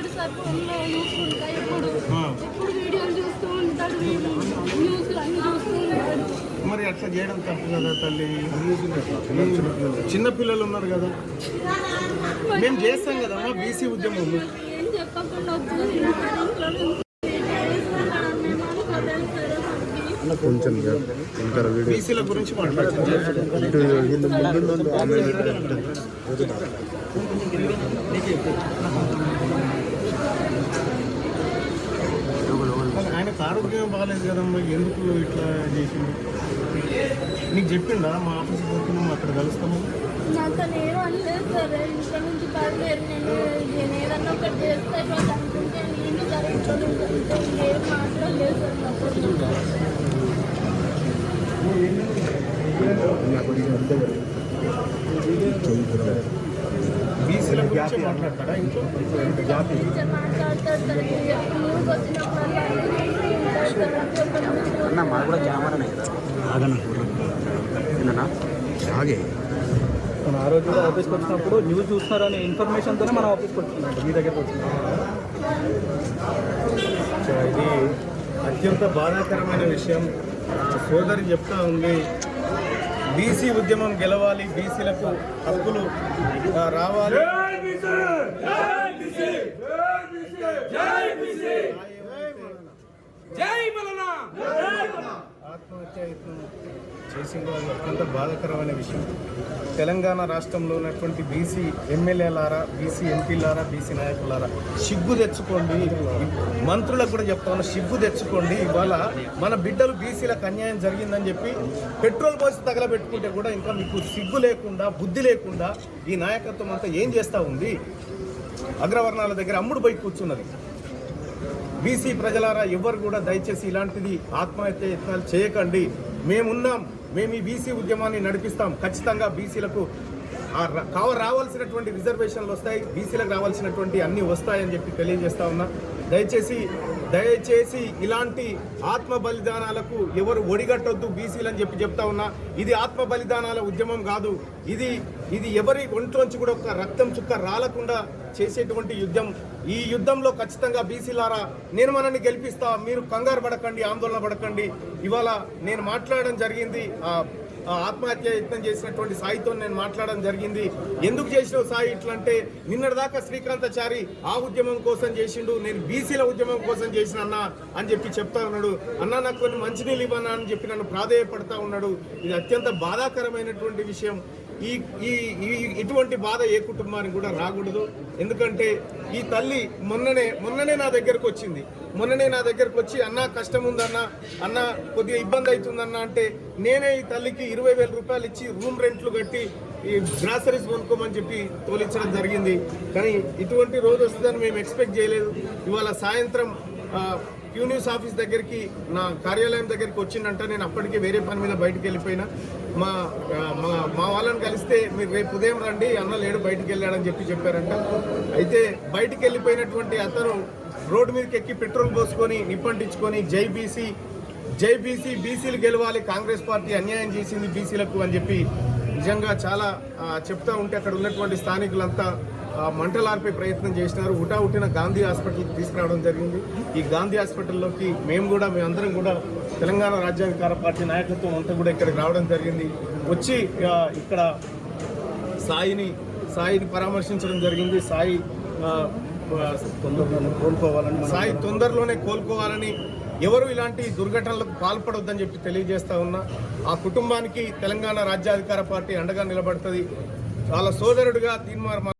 ఉంటాడు సార్ ఫోన్లో చూసుకుంటా ఎప్పుడు. ఎప్పుడు వీడియోలు చూస్తూ ఉంటాడు న్యూస్ అన్ని చూస్తూ ఉంటాడు. మరి అట్లా చేయడం తప్పు కదా తల్లి? చిన్న పిల్లలు. ఉన్నారు కదా. మేము చేస్తాం కదా బీసీ ఉద్యమం. ఏం చెప్పకుండా. కొంచెం ఇంకా వీడియో. బీసీల గురించి మాట్లాడుతున్నాం ఆయనకు ఆరోగ్యం బాగాలేదు కదమ్మా. ఎందుకు ఇట్లా చేసిండు? నీకు చెప్పిండా? మా ఆఫీస్కి పోతున్నాం అక్కడ కలుస్తాము. నాతో నేను అనలేదు సార్ ఇంట్లో నుంచి బయలుదేరి నేను నేను ఏదన్నా ఒకటి చేస్తే ఇట్లా అనుకుంటే నేను సరే ఇంట్లో నుంచి ఏం మాట్లాడలేదు సార్ నాతో బీసీల గురించి ఇంట్లో అన్న మాకు కూడా కెమెరానే కదా. ఏనా ఆగే. మన ఆ రోజు ఆఫీస్కి వచ్చినప్పుడు న్యూస్ చూస్తున్నారనే ఇన్ఫర్మేషన్తోనే మనం ఆఫీస్కి వచ్చిందంట మీ దగ్గరకు వచ్చింది ఇది అత్యంత బాధాకరమైన విషయం. సోదరి చెప్తా ఉంది. బీసీ ఉద్యమం గెలవాలి బీసీలకు హక్కులు రావాలి. ఆత్మహత్య చేసిన చేసిందో అది అత్యంత బాధాకరమైన విషయం. తెలంగాణ రాష్ట్రంలో ఉన్నటువంటి బీసీ ఎమ్మెల్యేలారా బీసీ ఎంపీలారా బీసీ నాయకులారా సిగ్గు తెచ్చుకోండి. మంత్రులకు కూడా చెప్తాను సిగ్గు తెచ్చుకోండి. ఇవాళ మన బిడ్డలు బీసీలకు అన్యాయం జరిగిందని చెప్పి పెట్రోల్ పోసి తగలబెట్టుకుంటే కూడా ఇంకా మీకు సిగ్గు లేకుండా బుద్ధి లేకుండా ఈ నాయకత్వం అంతా ఏం చేస్తూ ఉంది? అగ్రవర్ణాల దగ్గర అమ్ముడు పోయి కూర్చున్నది. బీసీ ప్రజలారా ఎవరు కూడా దయచేసి ఇలాంటిది ఆత్మహత్య యత్నాలు చేయకండి. మేమున్నాం. మేము ఈ బీసీ ఉద్యమాన్ని నడిపిస్తాం. ఖచ్చితంగా బీసీలకు కావ రావాల్సినటువంటి రిజర్వేషన్లు వస్తాయి బీసీలకు రావాల్సినటువంటి అన్ని వస్తాయని చెప్పి తెలియజేస్తా ఉన్నా. దయచేసి దయచేసి ఇలాంటి ఆత్మ బలిదానాలకు ఎవరు ఒడిగట్టొద్దు బీసీలని చెప్పి చెప్తా ఉన్నా. ఇది ఆత్మ బలిదానాల ఉద్యమం కాదు. ఇది ఇది ఎవరి ఒంట్లోంచి కూడా ఒక రక్తం చుక్క రాలకుండా చేసేటువంటి యుద్ధం. ఈ యుద్ధంలో ఖచ్చితంగా బీసీలారా నేను మనల్ని గెలిపిస్తా మీరు కంగారు పడకండి ఆందోళన పడకండి. ఇవాళ నేను మాట్లాడడం జరిగింది ఆత్మహత్య యత్నం చేసినటువంటి సాయితో నేను మాట్లాడడం జరిగింది. ఎందుకు చేసినావు సాయి ఇట్లంటే అంటే నిన్నటిదాకా శ్రీకాంతాచారి ఆ ఉద్యమం కోసం చేసిండు నేను బీసీల ఉద్యమం కోసం చేసిన అన్న అని చెప్పి చెప్తా ఉన్నాడు. అన్న నాకు కొన్ని మంచినీళ్ళు ఇవ్వనా అని చెప్పి నన్ను ప్రాధేయపడతా ఉన్నాడు. ఇది అత్యంత బాధాకరమైనటువంటి విషయం. ఈ ఈ ఇటువంటి బాధ ఏ కుటుంబానికి కూడా రాకూడదు. ఎందుకంటే ఈ తల్లి మొన్ననే మొన్ననే నా దగ్గరకు వచ్చింది. మొన్ననే నా దగ్గరకు వచ్చి అన్న కష్టం ఉందన్న అన్న కొద్దిగా ఇబ్బంది అవుతుందన్న అంటే నేనే ఈ తల్లికి ఇరవై వేల రూపాయలు ఇచ్చి రూమ్ రెంట్లు కట్టి ఈ గ్రాసరీస్ కొనుక్కోమని చెప్పి తోలించడం జరిగింది. కానీ ఇటువంటి రోజు వస్తుందని మేము ఎక్స్పెక్ట్ చేయలేదు. ఇవాళ సాయంత్రం ఆ, క్యూ న్యూస్ ఆఫీస్ దగ్గరికి నా కార్యాలయం దగ్గరికి వచ్చిందంట నేను అప్పటికే వేరే పని మీద బయటికి వెళ్ళిపోయినా. మా మా అన్నలను కలిస్తే మీరు రేపు ఉదయం రండి అన్న లేడు బయటికి వెళ్ళాడని చెప్పి చెప్పారంట. అయితే బయటికి వెళ్ళిపోయినటువంటి అతను రోడ్డు మీదకి ఎక్కి పెట్రోల్ పోసుకొని నిప్పంటించుకొని జై బీసీ జై బీసీ బీసీలు గెలవాలి కాంగ్రెస్ పార్టీ అన్యాయం చేసింది బీసీలకు అని చెప్పి నిజంగా చాలా చెప్తా ఉంటే అక్కడ ఉన్నటువంటి స్థానికులంతా మంటలార్పే ప్రయత్నం చేసినారు. ఉటా ఉట్టిన గాంధీ హాస్పిటల్కి తీసుకురావడం జరిగింది. ఈ గాంధీ హాస్పిటల్లోకి మేము కూడా మేమందరం కూడా తెలంగాణ రాజ్యాధికార పార్టీ నాయకత్వం అంతా కూడా ఇక్కడికి రావడం జరిగింది. వచ్చి ఇక్కడ సాయిని సాయిని పరామర్శించడం జరిగింది. సాయి తొందరగా కోలుకోవాలని సాయి తొందరలోనే కోలుకోవాలని ఎవరు ఇలాంటి దుర్ఘటనలకు పాల్పడొద్దని చెప్పి తెలియజేస్తా ఉన్నా. ఆ కుటుంబానికి తెలంగాణ రాజ్యాధికార పార్టీ అండగా నిలబడుతుంది. వాళ్ళ సోదరుడిగా తీర్మానం